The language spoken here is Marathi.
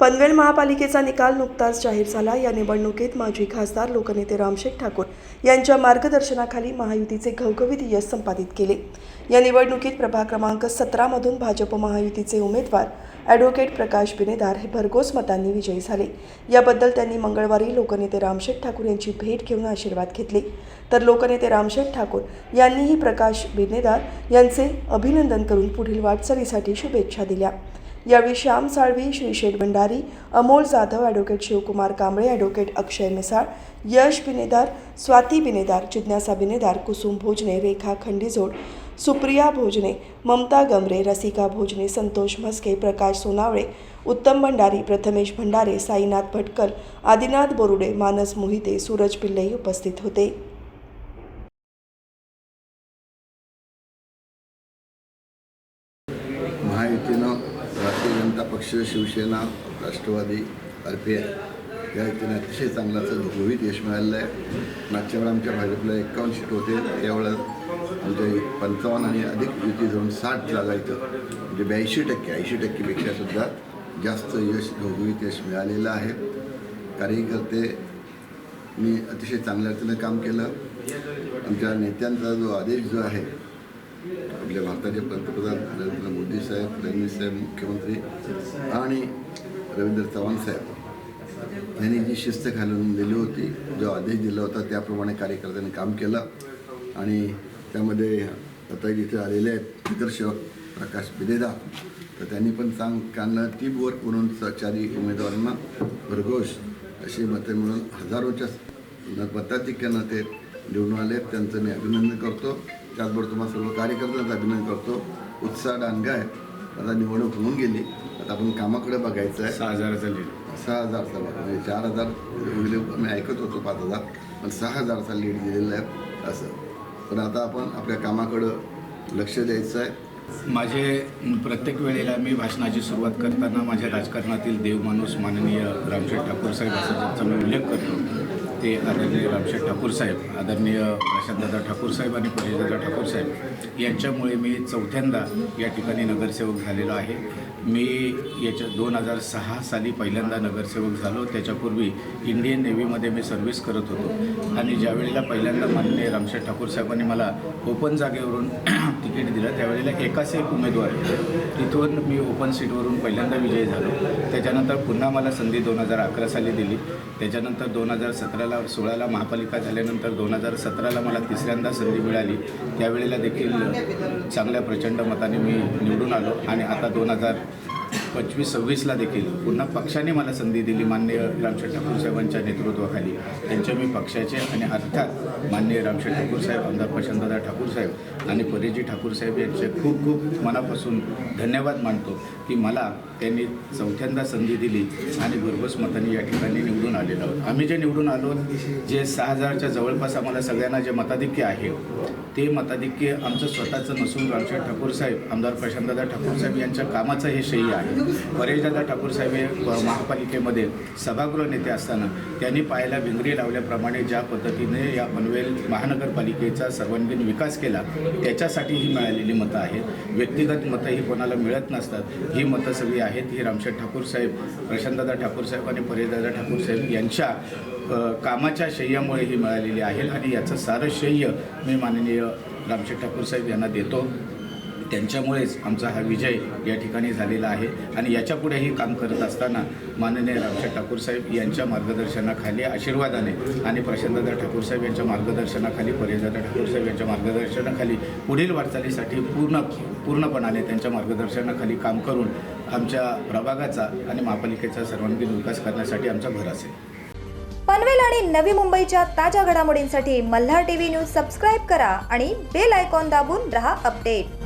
पनवेल महापालिकेचा निकाल नुकताच जाहीर झाला. या निवडणुकीत माजी खासदार लोकनेते रामशेठ ठाकूर यांच्या मार्गदर्शनाखाली महायुतीचे घवघवीत यश संपादित केले. या निवडणुकीत प्रभाग क्रमांक सतरामधून भाजप महायुतीचे उमेदवार ॲडव्होकेट प्रकाश बिनेदार हे भरघोस मतांनी विजयी झाले. याबद्दल त्यांनी मंगळवारी लोकनेते रामशेठ ठाकूर यांची भेट घेऊन आशीर्वाद घेतले. तर लोकनेते रामशेठ ठाकूर यांनीही प्रकाश बिनेदार यांचे अभिनंदन करून पुढील वाटचालीसाठी शुभेच्छा दिल्या. यावेळी श्याम साळवी श्रीशेठ भंडारी अमोल जाधव ॲडव्होकेट शिवकुमार कांबळे ॲडव्होकेट अक्षय मिसाळ यश बिनेदार स्वाती बिनेदार जिज्ञासा बिनेदार कुसुम भोजने रेखा खंडीजोड सुप्रिया भोजने ममता गमरे रसिका भोजने संतोष म्हस्के प्रकाश सोनावळे उत्तम भंडारी प्रथमेश भंडारे साईनाथ भटकर आदिनाथ बोरुडे मानस मोहिते सूरज पिल्लेही उपस्थित होते. आता जनता पक्ष शिवसेना राष्ट्रवादी आर पी या इथे अतिशय चांगलाचं घोघवीत यश मिळालेलं आहे. मागच्या वेळा आमच्या भाजपला एक्कावन्न सीट होते. यावेळेला आमच्या पंचावन्न आणि अधिक युती जाऊन साठ जागा इथं. म्हणजे ब्याऐंशी टक्के ऐंशी टक्केपेक्षा सुद्धा जास्त यश घोघवीत यश मिळालेलं आहे. कार्यकर्ते मी अतिशय चांगल्या रीतीनं काम केलं. आमच्या नेत्यांचा जो आदेश जो आहे आपल्या भारताचे पंतप्रधान नरेंद्र मोदी साहेब फडणवीस साहेब मुख्यमंत्री आणि रवींद्र चव्हाण साहेब. यांनी जी शिस्त घालून दिली होती जो आदेश दिला होता त्याप्रमाणे कार्यकर्त्यांनी काम केलं. आणि त्यामध्ये आता जिथे आलेले आहेत दिग्दर्शक प्रकाश बिदेदा. तर त्यांनी पण चांग त्यांना टीम वर्क म्हणून सहचारी उमेदवारांना भरघोष अशी मते मिळून हजारोच्या मताधिक्यानं ते निवडून आले त्यांचं मी अभिनंदन करतो. त्याचबरोबर तुम्हाला सर्व कार्यकर्त्यांचं अभिनंदन करतो. उत्साह डांगा आहे. आता निवडणूक होऊन गेली. आता आपण कामाकडे बघायचं आहे. सहा हजाराचा लीड सहा हजारचा म्हणजे चार हजार वगैरे मी ऐकत होतो पाच हजार. पण सहा हजारचा लीड दिलेला आहे. असं. पण आता आपण आपल्या कामाकडं लक्ष द्यायचं आहे. माझे प्रत्येक वेळेला मी भाषणाची सुरुवात करताना माझ्या राजकारणातील देवमाणूस माननीय रामशेठ ठाकूर साहेब असा ज्यांचा मी उल्लेख करतो. ते आदरणीय रामशेठ ठाकूर साहेब आदरणीय प्रशांतदादा ठाकूर साहेब आणि परेशदादा ठाकूर साहेब यांच्यामुळे मी चौथ्यांदा या ठिकाणी नगरसेवक झालेलो आहे. मी याच्या दोन हजार सहा साली पहिल्यांदा नगरसेवक झालो. त्याच्यापूर्वी इंडियन नेव्हीमध्ये मी सर्व्हिस करत होतो. आणि ज्यावेळेला पहिल्यांदा माननीय रामशेठ ठाकूर साहेबांनी मला ओपन जागेवरून तिकीट दिलं त्यावेळेला एकाच एक उमेदवार तिथून मी ओपन सीटवरून पहिल्यांदा विजयी झालो. त्याच्यानंतर पुन्हा मला संधी दोन हजार अकरा साली दिली. त्याच्यानंतर दोन हजार सतराला सोळाला महापालिका झाल्यानंतर दोन हजार सतराला मला तिसऱ्यांदा संधी मिळाली. त्यावेळेला देखील चांगल्या प्रचंड मताने मी निवडून आलो आणि आता दोन हजार पंचवीस सव्वीसला देखील पुन्हा पक्षाने मला संधी दिली मान्य रामशेठ ठाकूर साहेबांच्या नेतृत्वाखाली. त्यांच्या मी पक्षाचे आणि अर्थात माननीय रामशेठ ठाकूर साहेब आमदार प्रशांतदा ठाकूर साहेब आणि परिजी ठाकूर साहेब यांचे खूप खूप मनापासून धन्यवाद मानतो की मला त्यांनी चौथ्यांदा संधी दिली आणि भरघोस मतांनी या ठिकाणी निवडून आलेलो आहोत. आम्ही जे निवडून आलो जे सहा हजारच्या जवळपास आम्हाला सगळ्यांना जे मताधिक्य आहे ते मताधिक्य आमचं स्वतःचं नसून रामशेठ ठाकूर साहेब आमदार प्रशांतदा ठाकूर साहेब यांच्या कामाचं हे श्रेय आहे. परेशदादा ठाकूर साहेब हे महापालिकेमध्ये सभागृह नेते असताना त्यांनी पायाला भिंगरी लावल्याप्रमाणे ज्या पद्धतीने या पनवेल महानगरपालिकेचा सर्वांगीण विकास केला त्याच्यासाठी ही मिळालेली मतं आहेत. व्यक्तिगत मतं ही कोणाला मिळत नसतात. ही मतं सगळी आहेत ही रामशेठ ठाकूर साहेब प्रशांतदादा ठाकूर साहेब आणि परेशदादा ठाकूर साहेब यांच्या कामाच्या शय्यामुळे ही मिळालेली आहे आणि याचं सारं शय्य मी माननीय रामशेठ ठाकूर साहेब यांना देतो. त्यांच्यामुळेच आमचा हा विजय या ठिकाणी झालेला आहे. आणि याच्यापुढेही काम करत असताना माननीय रामशेठ ठाकूर साहेब यांच्या मार्गदर्शनाखाली आशीर्वादाने आणि प्रशांतदा ठाकूर साहेब यांच्या मार्गदर्शनाखाली परेशदादा ठाकूर साहेब यांच्या मार्गदर्शनाखाली पुढील वाटचालीसाठी पूर्ण पूर्णपणाने त्यांच्या मार्गदर्शनाखाली काम करून आमच्या प्रभागाचा आणि महापालिकेचा सर्वांगीण विकास करण्यासाठी आमचा भर असेल. पनवेल आणि नवी मुंबईच्या ताज्या घडामोडींसाठी मल्हार टीव्ही न्यूज सबस्क्राईब करा आणि बेल आयकॉन दाबून रहा अपडेट.